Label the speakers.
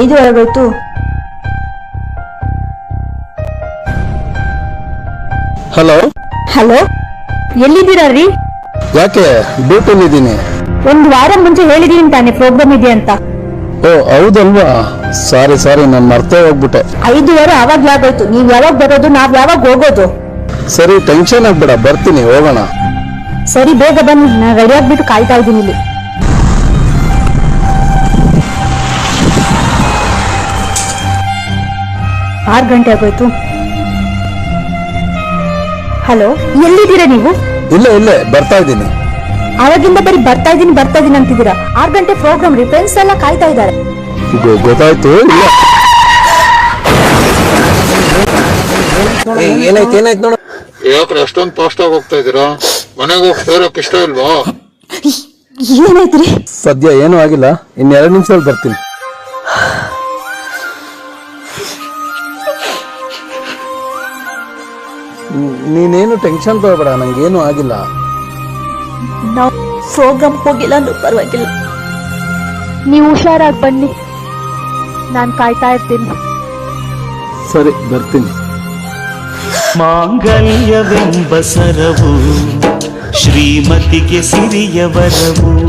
Speaker 1: ಐದುವರೆಗೋಯ್ತು.
Speaker 2: Hello?
Speaker 1: Hello? ಎಲ್ಲಿದ್ದೀರಾ ರೀ?
Speaker 2: ಯಾಕೆ ಡ್ಯೂಟಿಲಿದ್ದೀನಿ
Speaker 1: ಒಂದು ವಾರ ಮುಂಚೆ ಹೇಳಿದೀನಿ ತಾನೆ ಪ್ರೋಗ್ರಾಮ್ ಇದೆ ಅಂತ.
Speaker 2: ಓ ಹೌದಲ್ವಾ? ಸಾರಿ ಸಾರಿ ನಾನು ಮರ್ತೇ ಹೋಗ್ಬಿಟ್ಟೆ.
Speaker 1: ಐದುವರೆ ಅವಾಗ್ಲೇ ಆಗೋಯ್ತು ನೀವ್ ಯಾವಾಗ ಬರೋದು ನಾವ್ ಯಾವಾಗ ಹೋಗೋದು?
Speaker 2: ಸರಿ ಟೆನ್ಷನ್ ಆಗ್ಬೇಡ ಬರ್ತೀನಿ ಹೋಗೋಣ.
Speaker 1: ಸರಿ ಬೇಗ ಬನ್ನಿ ನಾನು ರೆಡಿ ಆಗ್ಬಿಟ್ಟು ಕಾಯ್ತಾ ಇದ್ದೀನಿ ಇಲ್ಲಿ. ಆರು ಗಂಟೆ ಆಗೋಯ್ತು. ಹಲೋ ಎಲ್ಲಿದ್ದೀರಾ ನೀವು?
Speaker 2: ಇಲ್ಲ ಇಲ್ಲ ಬರ್ತಾ ಇದ್ದೀನಿ.
Speaker 1: ಆವಾಗಿಂದ ಬರಿ ಬರ್ತಾ ಇದೀನಿ ಬರ್ತಾ ಇದೀನಿ ಅಂತಿದ್ದೀರಾ? ಆರು ಗಂಟೆ ಪ್ರೋಗ್ರಾಮ್ ರೀ ಫ್ರೆಂಡ್ಸ್ ಎಲ್ಲ ಕಾಯ್ತಾ ಇದ್ದಾರೆ.
Speaker 2: ಗೊ- ಗೊತ್ತಾಯ್ತು ಇಲ್ಲ.
Speaker 3: ಏನಾಯ್ತು ಏನಾಯ್ತು ನೋಡು.
Speaker 4: ಯಾಕ್ರೆ ಅಷ್ಟೊಂದು ಫಾಸ್ಟ್ ಆಗಿ ಹೋಗ್ತಾ ಇದೀರಾ ಮನೆಗೆ ಹೋಗಿ ಸೇರೋಕ್ ಇಷ್ಟ ಇಲ್ವಾ?
Speaker 1: ಏನಾಯ್ತ್ರಿ?
Speaker 2: ಸದ್ಯ ಏನೂ ಆಗಿಲ್ಲ ಇನ್ನೆರಡು ಎರಡು ನಿಮಿಷದಲ್ಲಿ ಬರ್ತೀನಿ. ನೀನೇನು ಟೆನ್ಷನ್ ತಗೋಬೇಡ ನಂಗೇನು ಆಗಿಲ್ಲ.
Speaker 1: ನಾವು ಪ್ರೋಗ್ರಾಮ್ ಹೋಗಿಲ್ಲ ಅಂದ್ರೂ ಪರವಾಗಿಲ್ಲ. ನೀವು ಹುಷಾರಾಗಿ ಬನ್ನಿ. ನಾನು ಕಾಯ್ತಾ ಇರ್ತೀನಿ.
Speaker 2: ಸರಿ ಬರ್ತೀನಿ.
Speaker 5: ಮಾಂಗಲ್ಯವೆಂಬ ಸರವು ಶ್ರೀಮತಿಗೆ ಸಿರಿಯ ವರವು